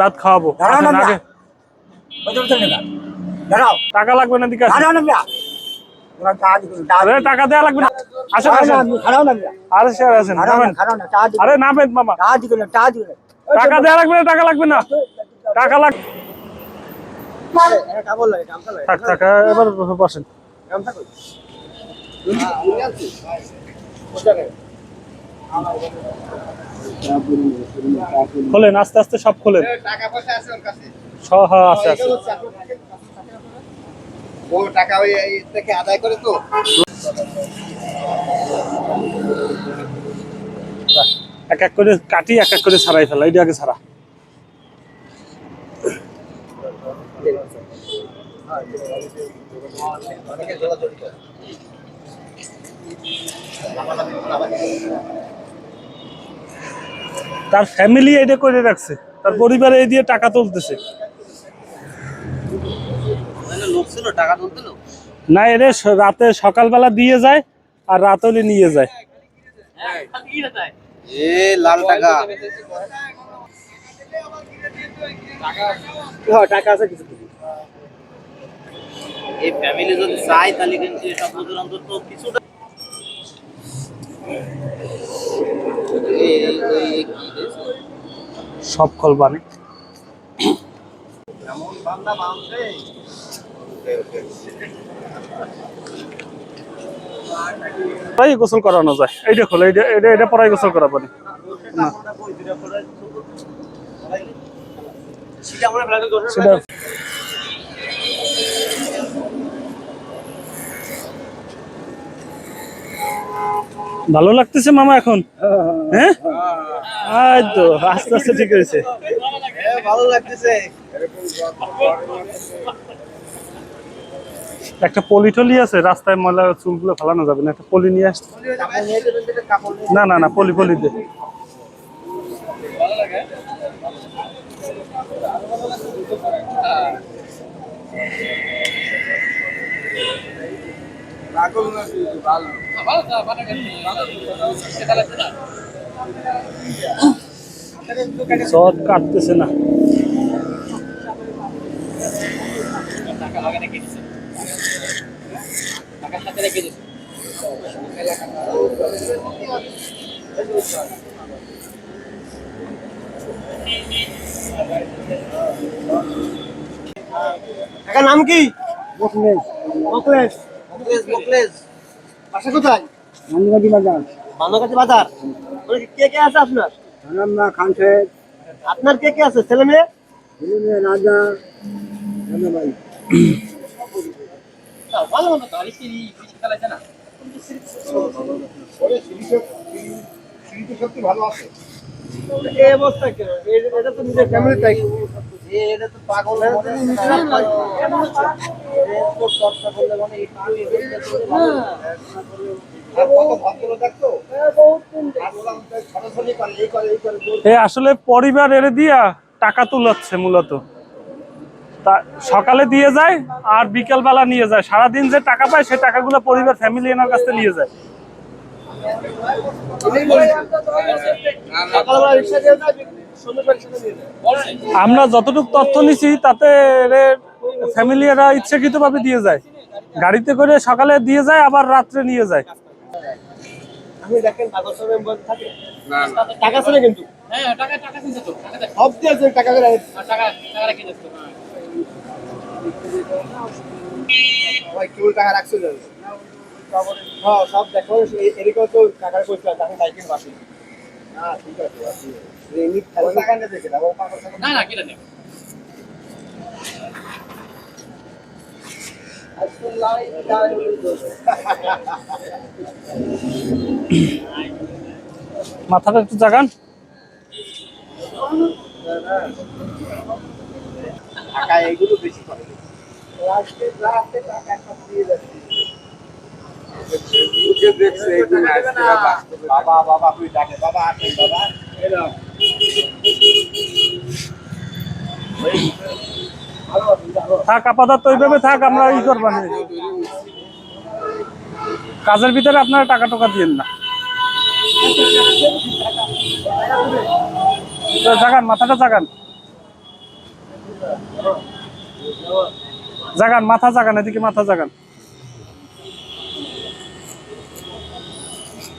ভাত খাওয়াবো। দাঁড়াও টাকা লাগবে না দিকে আরে টাকা দেওয়া লাগবে না। আসেন আরে স্যার আসেন আরে নামেন মামা। টাকা দেওয়া লাগবে না টাকা লাগবে না। টাকা থাক থাক এবার বসেন। খোলেন, আস্তে আস্তে সব খোলেন। সব টাকা ওই থেকে আদায় করে তো এক এক করে কাটি, এক এক করে ছাড়াই ফেলা এটা আগে ছাড়া। তার ফ্যামিলি এটা করে রাখছে তার পরিবারে এই দিয়ে টাকা তুলতেছে। লোক ছিল টাকা তুলতে না এরে রাতে সকালবেলা দিয়ে যায় আর রাত হলে নিয়ে যায়। এ লাল টাকা। হ্যাঁ টাকা আছে কিছু। এই ফ্যামিলি যদি চায় তাহলে কিন্তু এসব অন্তত কিছুটা এই- এই- কি রে? সব বান্দা মানছে তাই গোসল করানো যায়। এইটা খোলো এইটা এটা এটা পরাই গোসল করাবো না। ভালো লাগতেছে মামা এখন? হ্যাঁ। এই তো আস্তে আস্তে ঠিক হয়েছে। ভালো লাগতেছে। একটা পলি টলি আছে রাস্তায় ময়লা চুলগুলো ফেলানো যাবে না একটা পলি নিয়ে আসছে না না না পলি পলি দে। সদ কাটতেছে না। নাম কি? মোকলেস মোকলেস বাসা কোথায়? মান্দিবাড়ি বাজার। বান্নাগাছি বাজার। ওখানে কে কে আছে আপনার? না খান সাহেব। আপনার কে কে আছে? ছেলে মেয়ে? ছেলে মেয়ে রাজা রাজা ভাই। এই অবস্থা কেন এ- এটা তো নিজের ফ্যামিলি তাই এটা তো পাগল মনে হচ্ছে না। এ তো চর্চা করলে মানে একটু এগোতে তো আর কত ভদ্র দেখতো আর বললাম যে সরাসরি করে এই করে এই করে বলছে। এ আসলে পরিবার এরে দিয়া টাকা তুলাচ্ছে মূলত। তা সকালে দিয়ে যায় আর বিকেল বেলা নিয়ে যায়। সারাদিন যে টাকা পায় সেই টাকাগুলো পরিবার ফ্যামিলি এনার কাছ থেকে নিয়ে যায়। সকালবেলা রিক্সা দিয়ে যায় আমরা যতটুকু তথ্য নিছি তাতে ফ্যামিলি এরা ইচ্ছাকৃতভাবে দিয়ে যায়। গাড়িতে করে সকালে দিয়ে যায় আবার রাত্রে নিয়ে যায়। সব হ্যাঁ দেখো এ- এদিকেও তো টাকার বাসি দাও ও পাগল টাকা মাথাটা একটু জাগান। টাকা এইগুলো বেশি করে লাস্টে লাস্টে টাকা দিয়ে যাচ্ছে থাক, আপাতত ওইভাবে থাক, আমরা ই করব কাজের ভিতরে আপনারা টাকা টাকা দিয়েন না। জাগান, মাথাটা জাগান। জাগান, মাথা জাগান, এদিকে মাথা জাগান।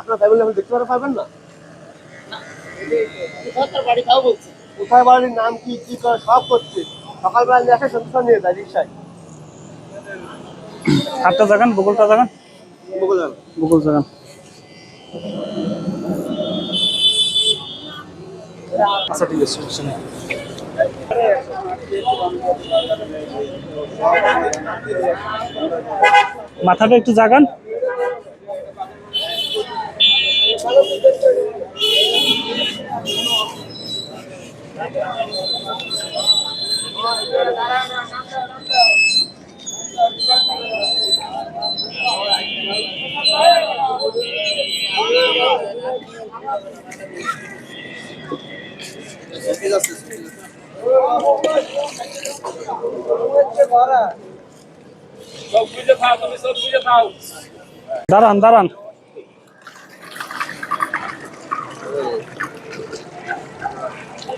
আপনার ফ্যামিলি এখন দেখতে পারবেন পারবেন না? বাড়ি খাও বলছি কোথায় বাড়ির নাম কি কি করে সব করছে। সকালবেলা নিয়ে আসে সন্ধ্যা নিয়ে যায় রিক্সায়। হাতটা জাগান বগলটা জাগান। বকুল জাগান। আচ্ছা ঠিক আছে সমস্যা নেই। মাথাটা একটু জাগান। দাঁড়ান দাঁড়ান নিয়ে পানি পানি নেওয়া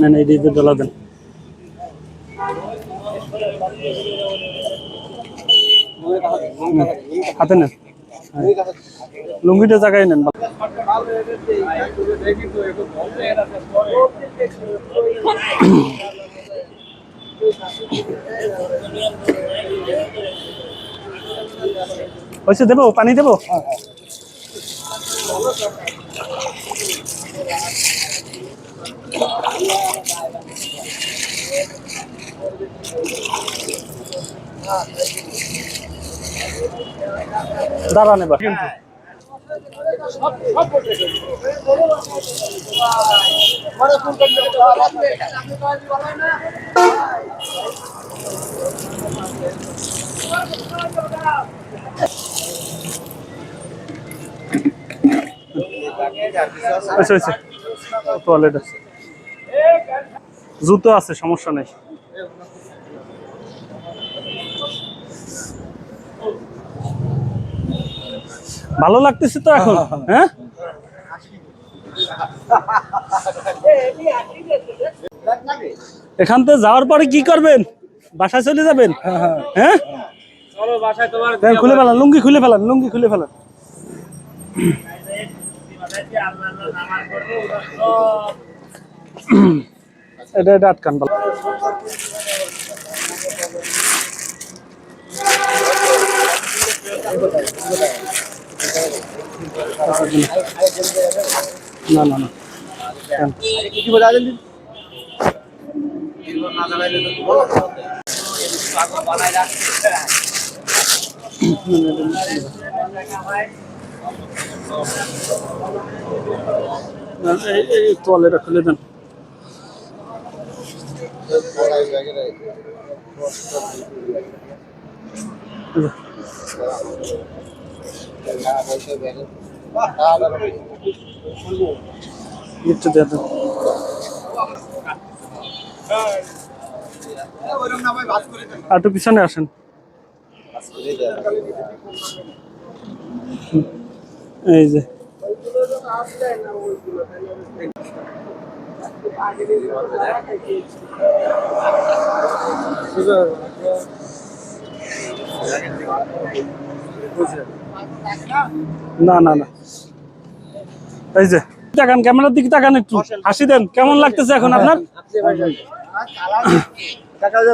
না না এদিকে ডলা দেন। হাতে নেন। লুঙ্গিটা জায়গায় নেন। হয়েছে দেবো? পানি দেবো? দাঁড়ান এবার। কিন্তু আচ্ছা। আচ্ছা টয়লেট আছে। জুতো আছে, সমস্যা নেই। ভালো লাগতেছে তো এখন হ্যাঁ? এখান থেকে যাওয়ার পরে কি করবেন? বাসায় চলে যাবেন? হ্যাঁ? খুলে ফেলান, লুঙ্গি খুলে ফেলান, লুঙ্গি খুলে ফেলান। এটা এটা আটকান না না না। কি বলে আছেন না, এই- এই তোয়ালেটা খুলে দেন। একটু পিছনে আসেন। এই যে। না না না। এই যে তাকান ক্যামেরার দিকে তাকান একটু। হাসি দেন। কেমন লাগতেছে এখন আপনার?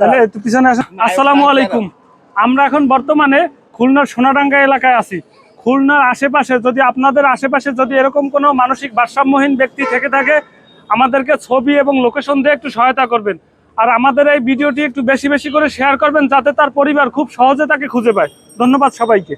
তাহলে একটু পিছনে আসেন। আসসালামু আলাইকুম। আমরা এখন বর্তমানে খুলনার সোনাডাঙ্গা এলাকায় আছি। খুলনার আশেপাশে যদি আপনাদের আশেপাশে যদি এরকম কোনো মানসিক ভারসাম্যহীন ব্যক্তি থেকে থাকে আমাদেরকে ছবি এবং লোকেশন দিয়ে একটু সহায়তা করবেন। আর আমাদের এই ভিডিওটি একটু বেশি বেশি করে শেয়ার করবেন যাতে তার পরিবার খুব সহজে তাকে খুঁজে পায়। ধন্যবাদ সবাইকে।